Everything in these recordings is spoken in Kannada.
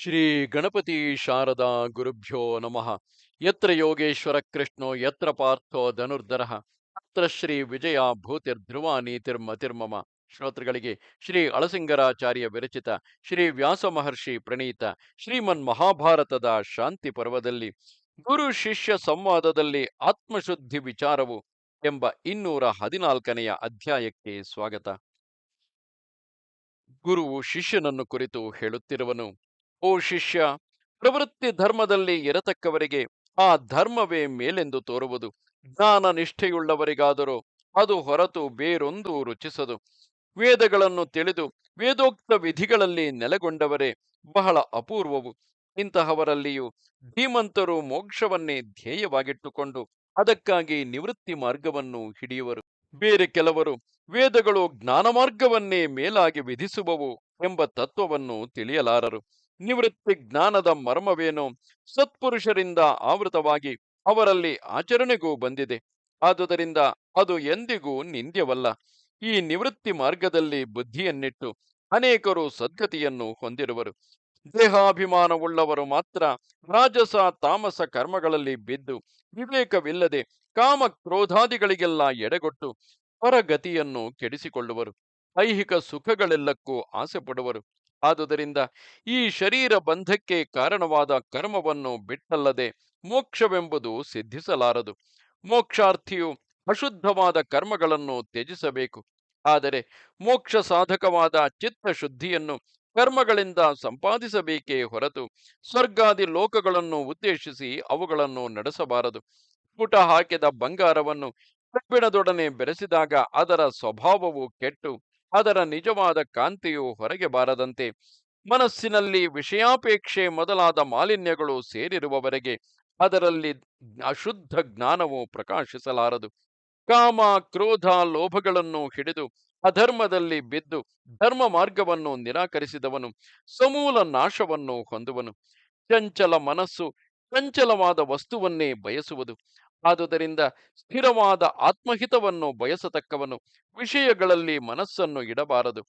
ಶ್ರೀ ಗಣಪತಿ ಶಾರದಾ ಗುರುಭ್ಯೋ ನಮಃ. ಯತ್ರ ಯೋಗೇಶ್ವರ ಕೃಷ್ಣೋ, ಯತ್ರ ಪಾರ್ಥೋ ಧನುರ್ಧರ. ಅತ್ರ ಶ್ರೀ ವಿಜಯ ಭೂತಿರ್ಧ್ರುವ ನೀತಿರ್ಮತಿರ್ಮಮ ಶ್ರೋತೃಗಳಿಗೆ ಶ್ರೀ ಅಳಸಿಂಗರಾಚಾರ್ಯ ವಿರಚಿತ, ಶ್ರೀ ವ್ಯಾಸ ಮಹರ್ಷಿ ಪ್ರಣೀತ, ಶ್ರೀಮನ್ ಮಹಾಭಾರತದ ಶಾಂತಿ ಪರ್ವದಲ್ಲಿ, ಗುರು ಶಿಷ್ಯ ಸಂವಾದದಲ್ಲಿ ಆತ್ಮಶುದ್ಧಿ ವಿಚಾರವು ಎಂಬ ಇನ್ನೂರ ಹದಿನಾಲ್ಕನೆಯ ಅಧ್ಯಾಯಕ್ಕೆ ಸ್ವಾಗತ. ಗುರುವು ಶಿಷ್ಯನನ್ನು ಕುರಿತು ಹೇಳುತ್ತಿರುವನು ಓ ಶಿಷ್ಯ, ಪ್ರವೃತ್ತಿ ಧರ್ಮದಲ್ಲಿ ಇರತಕ್ಕವರಿಗೆ ಆ ಧರ್ಮವೇ ಮೇಲೆಂದು ತೋರುವುದು. ಜ್ಞಾನ ನಿಷ್ಠೆಯುಳ್ಳವರಿಗಾದರೂ ಅದು ಹೊರತು ಬೇರೊಂದು ರುಚಿಸದು. ವೇದಗಳನ್ನು ತಿಳಿದು ವೇದೋಕ್ತ ವಿಧಿಗಳಲ್ಲಿ ನೆಲೆಗೊಂಡವರೇ ಬಹಳ ಅಪೂರ್ವವು. ಇಂತಹವರಲ್ಲಿಯೂ ಧೀಮಂತರು ಮೋಕ್ಷವನ್ನೇ ಧ್ಯೇಯವಾಗಿಟ್ಟುಕೊಂಡು ಅದಕ್ಕಾಗಿ ನಿವೃತ್ತಿ ಮಾರ್ಗವನ್ನು ಹಿಡಿಯುವರು. ಬೇರೆ ಕೆಲವರು ವೇದಗಳು ಜ್ಞಾನ ಮಾರ್ಗವನ್ನೇ ಮೇಲಾಗಿ ವಿಧಿಸುವವು ಎಂಬ ತತ್ವವನ್ನು ತಿಳಿಯಲಾರರು. ನಿವೃತ್ತಿ ಜ್ಞಾನದ ಮರ್ಮವೇನು? ಸತ್ಪುರುಷರಿಂದ ಆವೃತವಾಗಿ ಅವರಲ್ಲಿ ಆಚರಣೆಗೂ ಬಂದಿದೆ. ಆದುದರಿಂದ ಅದು ಎಂದಿಗೂ ನಿಂದ್ಯವಲ್ಲ. ಈ ನಿವೃತ್ತಿ ಮಾರ್ಗದಲ್ಲಿ ಬುದ್ಧಿಯನ್ನಿಟ್ಟು ಅನೇಕರು ಸದ್ಗತಿಯನ್ನು ಹೊಂದಿರುವರು. ದೇಹಾಭಿಮಾನವುಳ್ಳವರು ಮಾತ್ರ ರಾಜಸ ತಾಮಸ ಕರ್ಮಗಳಲ್ಲಿ ಬಿದ್ದು ವಿವೇಕವಿಲ್ಲದೆ ಕಾಮ ಕ್ರೋಧಾದಿಗಳಿಗೆಲ್ಲ ಎಡೆಗೊಟ್ಟು ಪರಗತಿಯನ್ನು ಕೆಡಿಸಿಕೊಳ್ಳುವರು. ಐಹಿಕ ಸುಖಗಳೆಲ್ಲಕ್ಕೂ ಆಸೆ ಪಡುವರು ಆದುದರಿಂದ ಈ ಶರೀರ ಬಂಧಕ್ಕೆ ಕಾರಣವಾದ ಕರ್ಮವನ್ನು ಬಿಟ್ಟಲ್ಲದೆ ಮೋಕ್ಷವೆಂಬುದು ಸಿದ್ಧಿಸಲಾರದು. ಮೋಕ್ಷಾರ್ಥಿಯು ಅಶುದ್ಧವಾದ ಕರ್ಮಗಳನ್ನು ತ್ಯಜಿಸಬೇಕು. ಆದರೆ ಮೋಕ್ಷ ಸಾಧಕವಾದ ಚಿತ್ತ ಶುದ್ಧಿಯನ್ನು ಕರ್ಮಗಳಿಂದ ಸಂಪಾದಿಸಬೇಕೇ ಹೊರತು ಸ್ವರ್ಗಾದಿ ಲೋಕಗಳನ್ನು ಉದ್ದೇಶಿಸಿ ಅವುಗಳನ್ನು ನಡೆಸಬಾರದು. ಪುಟ ಹಾಕಿದ ಬಂಗಾರವನ್ನು ಕಬ್ಬಿಣದೊಡನೆ ಬೆರೆಸಿದಾಗ ಅದರ ಸ್ವಭಾವವು ಕೆಟ್ಟು ಅದರ ನಿಜವಾದ ಕಾಂತಿಯು ಹೊರಗೆ ಬಾರದಂತೆ ಮನಸ್ಸಿನಲ್ಲಿ ವಿಷಯಾಪೇಕ್ಷೆ ಮೊದಲಾದ ಮಾಲಿನ್ಯಗಳು ಸೇರಿರುವವರೆಗೆ ಅದರಲ್ಲಿ ಅಶುದ್ಧ ಜ್ಞಾನವು ಪ್ರಕಾಶಿಸಲಾರದು. ಕಾಮ, ಕ್ರೋಧ, ಲೋಭಗಳನ್ನು ಹಿಡಿದು ಅಧರ್ಮದಲ್ಲಿ ಬಿದ್ದು ಧರ್ಮ ಮಾರ್ಗವನ್ನು ನಿರಾಕರಿಸಿದವನು ಸಮೂಲ ನಾಶವನ್ನು ಹೊಂದುವನು. ಚಂಚಲ ಮನಸ್ಸು ಚಂಚಲವಾದ ವಸ್ತುವನ್ನೇ ಬಯಸುವುದು. ಆದುದರಿಂದ ಸ್ಥಿರವಾದ ಆತ್ಮಹಿತವನ್ನು ಬಯಸತಕ್ಕವನು ವಿಷಯಗಳಲ್ಲಿ ಮನಸ್ಸನ್ನು ಇಡಬಾರದು.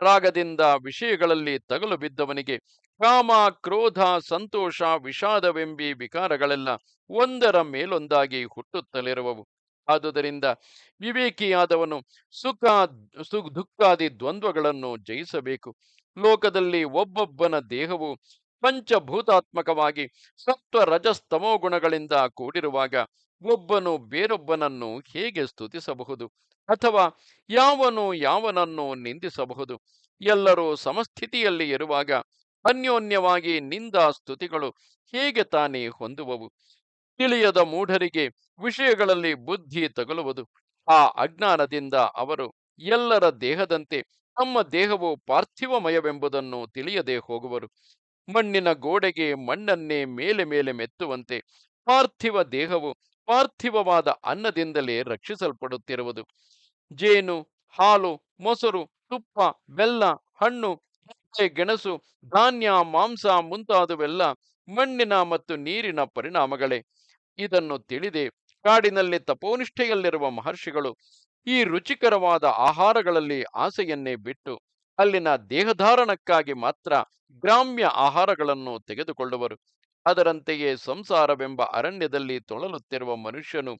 ರಾಗದಿಂದ ವಿಷಯಗಳಲ್ಲಿ ತಗಲು ಬಿದ್ದವನಿಗೆ ಕಾಮ, ಕ್ರೋಧ, ಸಂತೋಷ, ವಿಷಾದವೆಂಬಿ ವಿಕಾರಗಳೆಲ್ಲ ಒಂದರ ಮೇಲೊಂದಾಗಿ ಹುಟ್ಟುತ್ತಲಿರುವವು. ಆದುದರಿಂದ ವಿವೇಕಿಯಾದವನು ಸುಖ ಸುಖ ದುಃಖಾದಿ ದ್ವಂದ್ವಗಳನ್ನು ಜಯಿಸಬೇಕು. ಲೋಕದಲ್ಲಿ ಒಬ್ಬೊಬ್ಬನ ದೇಹವು ಪಂಚಭೂತಾತ್ಮಕವಾಗಿ ಸತ್ವ ರಜಸ್ತಮೋ ಗುಣಗಳಿಂದ ಕೂಡಿರುವಾಗ ಒಬ್ಬನು ಬೇರೊಬ್ಬನನ್ನು ಹೇಗೆ ಸ್ತುತಿಸಬಹುದು? ಅಥವಾ ಯಾವನು ಯಾವನನ್ನು ನಿಂದಿಸಬಹುದು? ಎಲ್ಲರೂ ಸಮಸ್ಥಿತಿಯಲ್ಲಿ ಇರುವಾಗ ಅನ್ಯೋನ್ಯವಾಗಿ ನಿಂದ ಸ್ತುತಿಗಳು ಹೇಗೆ ತಾನೇ ಹೊಂದುವವು? ತಿಳಿಯದ ಮೂಢರಿಗೆ ವಿಷಯಗಳಲ್ಲಿ ಬುದ್ಧಿ ತಗಲುವುದು. ಆ ಅಜ್ಞಾನದಿಂದ ಅವರು ಎಲ್ಲರ ದೇಹದಂತೆ ತಮ್ಮ ದೇಹವು ಪಾರ್ಥಿವಮಯವೆಂಬುದನ್ನು ತಿಳಿಯದೆ ಹೋಗುವರು. ಮಣ್ಣಿನ ಗೋಡೆಗೆ ಮಣ್ಣನ್ನೇ ಮೇಲೆ ಮೇಲೆ ಮೆತ್ತುವಂತೆ ಪಾರ್ಥಿವ ದೇಹವು ಪಾರ್ಥಿವವಾದ ಅನ್ನದಿಂದಲೇ ರಕ್ಷಿಸಲ್ಪಡುತ್ತಿರುವುದು. ಜೇನು, ಹಾಲು, ಮೊಸರು, ತುಪ್ಪ, ಬೆಲ್ಲ, ಹಣ್ಣು ಗೆಣಸು, ಧಾನ್ಯ, ಮಾಂಸ ಮುಂತಾದವೆಲ್ಲ ಮಣ್ಣಿನ ಮತ್ತು ನೀರಿನ ಪರಿಣಾಮಗಳೇ. ಇದನ್ನು ತಿಳಿದೇ. ಕಾಡಿನಲ್ಲಿ ತಪೋನಿಷ್ಠೆಯಲ್ಲಿರುವ ಮಹರ್ಷಿಗಳು ಈ ರುಚಿಕರವಾದ ಆಹಾರಗಳಲ್ಲಿ ಆಸೆಯನ್ನೇ ಬಿಟ್ಟು ಅಲ್ಲಿನ ದೇಹಧಾರಣಕ್ಕಾಗಿ ಮಾತ್ರ ಗ್ರಾಮ್ಯ ಆಹಾರಗಳನ್ನು ತೆಗೆದುಕೊಳ್ಳುವರು. ಅದರಂತೆಯೇ ಸಂಸಾರವೆಂಬ ಅರಣ್ಯದಲ್ಲಿ ತೊಳಲುತ್ತಿರುವ ಮನುಷ್ಯನು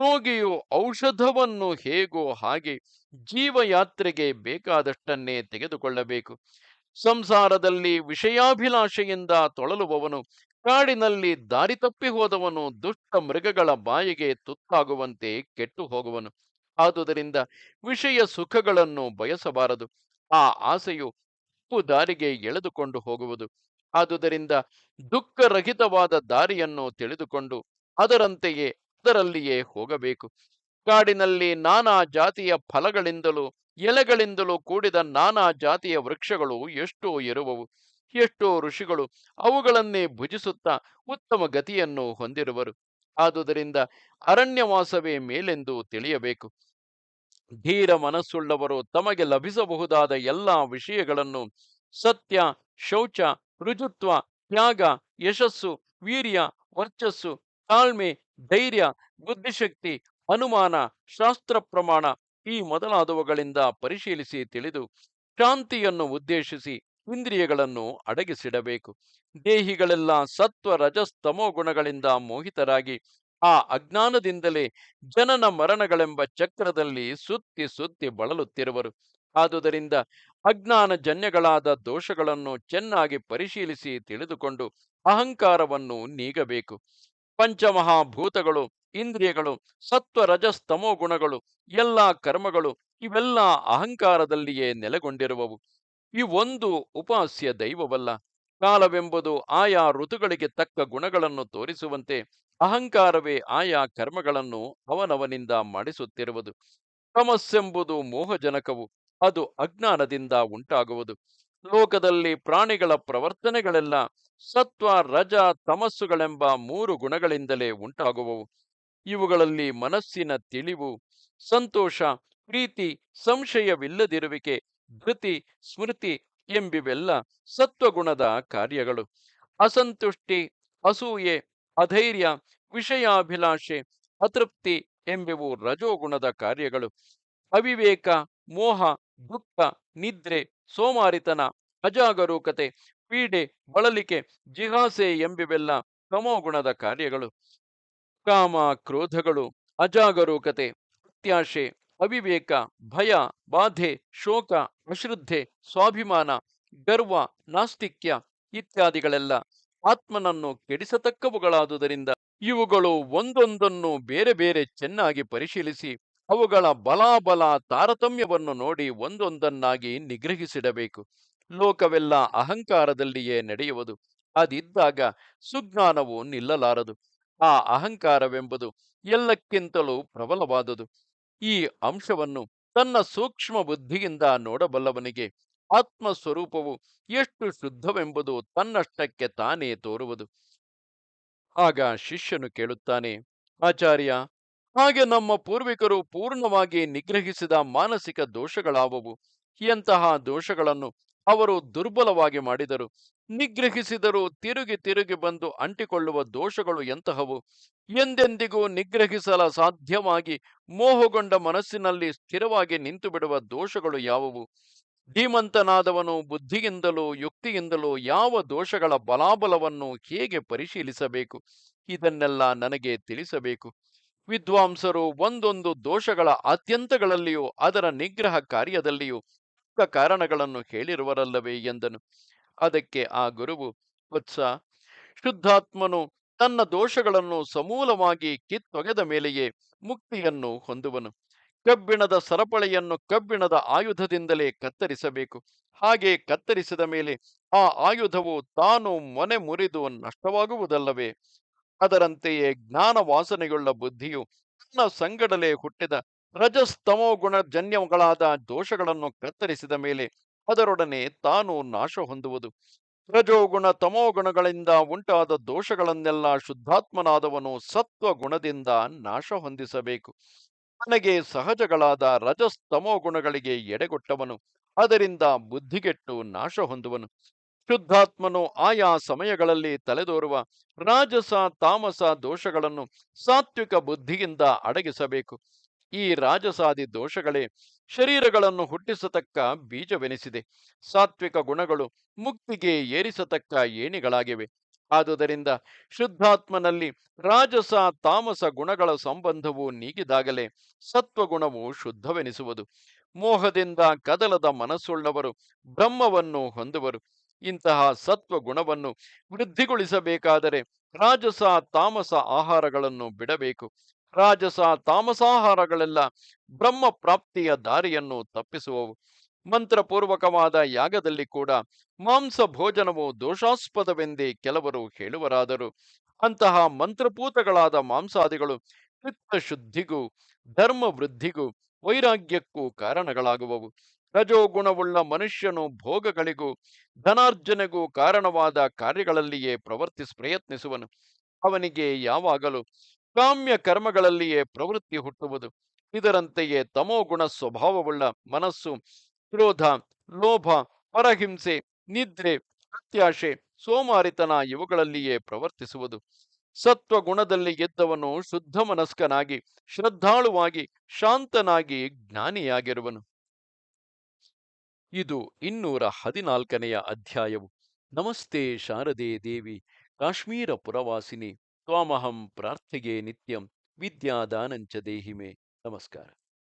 ರೋಗಿಯು ಔಷಧವನ್ನು ಹೇಗೋ ಹಾಗೆ ಜೀವಯಾತ್ರೆಗೆ ಬೇಕಾದಷ್ಟನ್ನೇ ತೆಗೆದುಕೊಳ್ಳಬೇಕು. ಸಂಸಾರದಲ್ಲಿ ವಿಷಯಾಭಿಲಾಷೆಯಿಂದ ತೊಳಲುವವನು ಕಾಡಿನಲ್ಲಿ ದಾರಿ ತಪ್ಪಿ ಹೋದವನು ದುಷ್ಟ ಮೃಗಗಳ ಬಾಯಿಗೆ ತುತ್ತಾಗುವಂತೆ ಕೆಟ್ಟು ಹೋಗುವನು. ಆದುದರಿಂದ ವಿಷಯ ಸುಖಗಳನ್ನು ಬಯಸಬಾರದು. ಆ ಆಸೆಯು ತಪ್ಪು ದಾರಿಗೆ ಎಳೆದುಕೊಂಡು ಹೋಗುವುದು. ಆದುದರಿಂದ ದುಃಖರಹಿತವಾದ ದಾರಿಯನ್ನು ತಿಳಿದುಕೊಂಡು ಅದರಂತೆಯೇ ಅದರಲ್ಲಿಯೇ ಹೋಗಬೇಕು. ಕಾಡಿನಲ್ಲಿ ನಾನಾ ಜಾತಿಯ ಫಲಗಳಿಂದಲೂ ಎಲೆಗಳಿಂದಲೂ ಕೂಡಿದ ನಾನಾ ಜಾತಿಯ ವೃಕ್ಷಗಳು ಎಷ್ಟೋ ಇರುವವು. ಎಷ್ಟೋ ಋಷಿಗಳು ಅವುಗಳನ್ನೇ ಭುಜಿಸುತ್ತಾ ಉತ್ತಮ ಗತಿಯನ್ನು ಹೊಂದಿರುವರು. ಆದುದರಿಂದ ಅರಣ್ಯವಾಸವೇ ಮೇಲೆಂದು ತಿಳಿಯಬೇಕು. ಧೀರ ಮನಸ್ಸುಳ್ಳವರು ತಮಗೆ ಲಭಿಸಬಹುದಾದ ಎಲ್ಲಾ ವಿಷಯಗಳನ್ನು ಸತ್ಯ, ಶೌಚ ರುಜುತ್ವ ತ್ಯಾಗ, ಯಶಸ್ಸು, ವೀರ್ಯ, ವರ್ಚಸ್ಸು, ತಾಳ್ಮೆ, ಧೈರ್ಯ, ಬುದ್ಧಿಶಕ್ತಿ, ಅನುಮಾನ, ಶಾಸ್ತ್ರ ಪ್ರಮಾಣ ಈ ಮೊದಲಾದವುಗಳಿಂದ ಪರಿಶೀಲಿಸಿ ತಿಳಿದು ಶಾಂತಿಯನ್ನು ಉದ್ದೇಶಿಸಿ ಇಂದ್ರಿಯಗಳನ್ನು ಅಡಗಿಸಿಡಬೇಕು. ದೇಹಿಗಳೆಲ್ಲ ಸತ್ವ ರಜಸ್ತಮೋ ಗುಣಗಳಿಂದ ಮೋಹಿತರಾಗಿ ಆ ಅಜ್ಞಾನದಿಂದಲೇ ಜನನ ಮರಣಗಳೆಂಬ ಚಕ್ರದಲ್ಲಿ ಸುತ್ತಿ ಸುತ್ತಿ ಬಳಲುತ್ತಿರುವರು. ಆದುದರಿಂದ ಅಜ್ಞಾನ ಜನ್ಯಗಳಾದ ದೋಷಗಳನ್ನು ಚೆನ್ನಾಗಿ ಪರಿಶೀಲಿಸಿ ತಿಳಿದುಕೊಂಡು ಅಹಂಕಾರವನ್ನು ನೀಗಬೇಕು. ಪಂಚಮಹಾಭೂತಗಳು, ಇಂದ್ರಿಯಗಳು ಸತ್ವ ರಜಸ್ತಮೋ ಗುಣಗಳು, ಎಲ್ಲ ಕರ್ಮಗಳು ಇವೆಲ್ಲ ಅಹಂಕಾರದಲ್ಲಿಯೇ ನೆಲೆಗೊಂಡಿರುವವು. ಈ ಒಂದು ಉಪಾಸ್ಯ ದೈವವಲ್ಲ. ಕಾಲವೆಂಬುದು ಆಯಾ ಋತುಗಳಿಗೆ ತಕ್ಕ ಗುಣಗಳನ್ನು ತೋರಿಸುವಂತೆ ಅಹಂಕಾರವೇ ಆಯಾ ಕರ್ಮಗಳನ್ನು ಅವನವನಿಂದ ಮಾಡಿಸುತ್ತಿರುವುದು. ತಮಸ್ಸೆಂಬುದು ಮೋಹಜನಕವು. ಅದು ಅಜ್ಞಾನದಿಂದ ಉಂಟಾಗುವುದು. ಲೋಕದಲ್ಲಿ ಪ್ರಾಣಿಗಳ ಪ್ರವರ್ತನೆಗಳೆಲ್ಲ ಸತ್ವ, ರಜ, ತಮಸ್ಸುಗಳೆಂಬ ಮೂರು ಗುಣಗಳಿಂದಲೇ ಉಂಟಾಗುವವು. ಇವುಗಳಲ್ಲಿ ಮನಸ್ಸಿನ ತಿಳಿವು, ಸಂತೋಷ, ಪ್ರೀತಿ, ಸಂಶಯವಿಲ್ಲದಿರುವಿಕೆ, ಧೃತಿ, ಸ್ಮೃತಿ ಎಂಬಿವೆಲ್ಲ ಸತ್ವಗುಣದ ಕಾರ್ಯಗಳು. ಅಸಂತುಷ್ಟಿ, ಅಸೂಯೆ, ಅಧೈರ್ಯ, ವಿಷಯಾಭಿಲಾಷೆ, ಅತೃಪ್ತಿ ಎಂಬಿವು ರಜೋಗುಣದ ಕಾರ್ಯಗಳು. ಅವಿವೇಕ, ಮೋಹ ದುಃಖ, ನಿದ್ರೆ, ಸೋಮಾರಿತನ, ಅಜಾಗರೂಕತೆ, ಪೀಡೆ, ಬಳಲಿಕೆ, ಜಿಹಾಸೆ ಎಂಬಿವೆಲ್ಲ ತಮೋಗುಣದ ಕಾರ್ಯಗಳು. ಕಾಮ, ಕ್ರೋಧಗಳು, ಅಜಾಗರೂಕತೆ, ಅತ್ಯಾಶೆ, ಅವಿವೇಕ, ಭಯ, ಬಾಧೆ, ಶೋಕ, ಅಶ್ರದ್ಧೆ, ಸ್ವಾಭಿಮಾನ, ಗರ್ವ, ನಾಸ್ತಿಕ್ಯ ಇತ್ಯಾದಿಗಳೆಲ್ಲ ಆತ್ಮನನ್ನು ಕೆಡಿಸತಕ್ಕವುಗಳಾದುದರಿಂದ ಇವುಗಳು ಒಂದೊಂದನ್ನು ಬೇರೆ ಬೇರೆ ಚೆನ್ನಾಗಿ ಪರಿಶೀಲಿಸಿ ಅವುಗಳ ಬಲಾಬಲ ತಾರತಮ್ಯವನ್ನು ನೋಡಿ ಒಂದೊಂದನ್ನಾಗಿ ನಿಗ್ರಹಿಸಿಡಬೇಕು. ಲೋಕವೆಲ್ಲ ಅಹಂಕಾರದಲ್ಲಿಯೇ ನಡೆಯುವುದು. ಅದಿದ್ದಾಗ ಸುಜ್ಞಾನವು ನಿಲ್ಲಲಾರದು. ಆ ಅಹಂಕಾರವೆಂಬುದು ಎಲ್ಲಕ್ಕಿಂತಲೂ ಪ್ರಬಲವಾದುದು. ಈ ಅಂಶವನ್ನು ತನ್ನ ಸೂಕ್ಷ್ಮ ಬುದ್ಧಿಯಿಂದ ನೋಡಬಲ್ಲವನಿಗೆ ಆತ್ಮ ಸ್ವರೂಪವು ಎಷ್ಟು ಶುದ್ಧವೆಂಬುದು ತನ್ನಷ್ಟಕ್ಕೆ ತಾನೇ ತೋರುವುದು. ಆಗ ಶಿಷ್ಯನು ಕೇಳುತ್ತಾನೆ, ಆಚಾರ್ಯ ಹಾಗೆ ನಮ್ಮ ಪೂರ್ವಿಕರು ಪೂರ್ಣವಾಗಿ ನಿಗ್ರಹಿಸಿದ ಮಾನಸಿಕ ದೋಷಗಳಾವವು. ಎಂತಹ ದೋಷಗಳನ್ನು ಅವರು ದುರ್ಬಲವಾಗಿ ಮಾಡಿದರು. ನಿಗ್ರಹಿಸಿದರೂ ತಿರುಗಿ ತಿರುಗಿ ಬಂದು ಅಂಟಿಕೊಳ್ಳುವ ದೋಷಗಳು ಎಂತಹವು? ಎಂದೆಂದಿಗೂ ನಿಗ್ರಹಿಸಲ ಸಾಧ್ಯವಾಗಿ ಮೋಹಗೊಂಡ ಮನಸ್ಸಿನಲ್ಲಿ ಸ್ಥಿರವಾಗಿ ನಿಂತು ಬಿಡುವ ದೋಷಗಳು ಯಾವುವು? ಧೀಮಂತನಾದವನು ಬುದ್ಧಿಯಿಂದಲೂ ಯುಕ್ತಿಯಿಂದಲೂ ಯಾವ ದೋಷಗಳ ಬಲಾಬಲವನ್ನು ಹೇಗೆ ಪರಿಶೀಲಿಸಬೇಕು? ಇದನ್ನೆಲ್ಲ ನನಗೆ ತಿಳಿಸಬೇಕು. ವಿದ್ವಾಂಸರು ಒಂದೊಂದು ದೋಷಗಳ ಆದ್ಯಂತಗಳಲ್ಲಿಯೂ ಅದರ ನಿಗ್ರಹ ಕಾರ್ಯದಲ್ಲಿಯೂ ಕಾರಣಗಳನ್ನು ಹೇಳಿರುವರಲ್ಲವೇ ಎಂದನು. ಅದಕ್ಕೆ ಆ ಗುರುವು, ವತ್ಸ, ಶುದ್ಧಾತ್ಮನು ತನ್ನ ದೋಷಗಳನ್ನು ಸಮೂಲವಾಗಿ ಕಿತ್ತೊಗೆದ ಮೇಲೆಯೇ ಮುಕ್ತಿಯನ್ನು ಹೊಂದುವನು. ಕಬ್ಬಿಣದ ಸರಪಳೆಯನ್ನು ಕಬ್ಬಿಣದ ಆಯುಧದಿಂದಲೇ ಕತ್ತರಿಸಬೇಕು. ಹಾಗೆ ಕತ್ತರಿಸಿದ ಮೇಲೆ ಆ ಆಯುಧವು ತಾನು ಮೊನೆ ಮುರಿದು ನಷ್ಟವಾಗುವುದಲ್ಲವೇ? ಅದರಂತೆಯೇ ಜ್ಞಾನ ವಾಸನೆಗೊಳ್ಳ ಬುದ್ಧಿಯು ತನ್ನ ಸಂಗಡಲೆ ಹುಟ್ಟಿದ ರಜಸ್ತಮೋ ಗುಣಜನ್ಯಗಳಾದ ದೋಷಗಳನ್ನು ಕತ್ತರಿಸಿದ ಮೇಲೆ ಅದರೊಡನೆ ತಾನು ನಾಶ ಹೊಂದುವುದು. ರಜೋಗುಣ ತಮೋಗುಣಗಳಿಂದ ಉಂಟಾದ ದೋಷಗಳನ್ನೆಲ್ಲ ಶುದ್ಧಾತ್ಮನಾದವನು ಸತ್ವ ಗುಣದಿಂದ ನಾಶ ಹೊಂದಿಸಬೇಕು. ನನಗೆ ಸಹಜಗಳಾದ ರಜಸ್ತಮೋ ಗುಣಗಳಿಗೆ ಎಡೆಗೊಟ್ಟವನು. ಅದರಿಂದ ಬುದ್ಧಿಗೆಟ್ಟು ನಾಶ ಹೊಂದುವನು. ಶುದ್ಧಾತ್ಮನು ಆಯಾ ಸಮಯಗಳಲ್ಲಿ ತಲೆದೋರುವ ರಾಜಸ, ತಾಮಸ ದೋಷಗಳನ್ನು ಸಾತ್ವಿಕ ಬುದ್ಧಿಯಿಂದ ಅಡಗಿಸಬೇಕು. ಈ ರಾಜಸಾದಿ ದೋಷಗಳೇ ಶರೀರಗಳನ್ನು ಹುಟ್ಟಿಸತಕ್ಕ ಬೀಜವೆನಿಸಿದೆ. ಸಾತ್ವಿಕ ಗುಣಗಳು ಮುಕ್ತಿಗೆ ಏರಿಸತಕ್ಕ ಏಣಿಗಳಾಗಿವೆ. ಆದುದರಿಂದ ಶುದ್ಧಾತ್ಮನಲ್ಲಿ ರಾಜಸ, ತಾಮಸ ಗುಣಗಳ ಸಂಬಂಧವು ನೀಗಿದಾಗಲೇ ಸತ್ವಗುಣವು ಶುದ್ಧವೆನಿಸುವುದು. ಮೋಹದಿಂದ ಕದಲದ ಮನಸ್ಸುಳ್ಳವರು ಬ್ರಹ್ಮವನ್ನು ಹೊಂದುವರು. ಇಂತಹ ಸತ್ವ ಗುಣವನ್ನು ವೃದ್ಧಿಗೊಳಿಸಬೇಕಾದರೆ ರಾಜಸ, ತಾಮಸ ಆಹಾರಗಳನ್ನು ಬಿಡಬೇಕು. ರಾಜಸ ತಾಮಸಾಹಾರಗಳೆಲ್ಲ ಬ್ರಹ್ಮ ಪ್ರಾಪ್ತಿಯ ದಾರಿಯನ್ನು ತಪ್ಪಿಸುವವು. ಮಂತ್ರಪೂರ್ವಕವಾದ ಯಾಗದಲ್ಲಿ ಕೂಡ ಮಾಂಸ ಭೋಜನವು ದೋಷಾಸ್ಪದವೆಂದೇ ಕೆಲವರು ಹೇಳುವರಾದರು. ಅಂತಹ ಮಂತ್ರಪೂತಗಳಾದ ಮಾಂಸಾದಿಗಳು ಚಿತ್ತ ಶುದ್ಧಿಗೂ ಧರ್ಮ ವೃದ್ಧಿಗೂ ವೈರಾಗ್ಯಕ್ಕೂ ಕಾರಣಗಳಾಗುವವು. ರಜೋಗುಣವುಳ್ಳ ಮನುಷ್ಯನು ಭೋಗಗಳಿಗೂ ಧನಾರ್ಜನೆಗೂ ಕಾರಣವಾದ ಕಾರ್ಯಗಳಲ್ಲಿಯೇ ಪ್ರವರ್ತಿಸ ಪ್ರಯತ್ನಿಸುವನು. ಅವನಿಗೆ ಯಾವಾಗಲೂ ಕಾಮ್ಯ ಕರ್ಮಗಳಲ್ಲಿಯೇ ಪ್ರವೃತ್ತಿ ಹುಟ್ಟುವುದು. ಇದರಂತೆಯೇ ತಮೋಗುಣ ಸ್ವಭಾವವುಳ್ಳ ಮನಸ್ಸು, ಕ್ರೋಧ, ಲೋಭ, ಪರಹಿಂಸೆ, ನಿದ್ರೆ, ಅತ್ಯಾಶೆ, ಸೋಮಾರಿತನ ಇವುಗಳಲ್ಲಿಯೇ ಪ್ರವರ್ತಿಸುವುದು. ಸತ್ವಗುಣದಲ್ಲಿ ಗೆದ್ದವನು ಶುದ್ಧ ಮನಸ್ಕನಾಗಿ ಶ್ರದ್ಧಾಳುವಾಗಿ, ಶಾಂತನಾಗಿ ಜ್ಞಾನಿಯಾಗಿರುವನು. ಇದು ಇನ್ನೂರ ಹದಿನಾಲ್ಕನೆಯ ಅಧ್ಯಾಯವು. ನಮಸ್ತೆ ಶಾರದೆ ದೇವಿ, ಕಾಶ್ಮೀರ ಪುರವಾಸಿನಿ, ತ್ವಾಮಹಂ ಪ್ರಾರ್ಥೆಗೆ ನಿತ್ಯಂ, ವಿದ್ಯಾದಾನಂಚ ದೇಹಿಮೆ. ನಮಸ್ಕಾರ.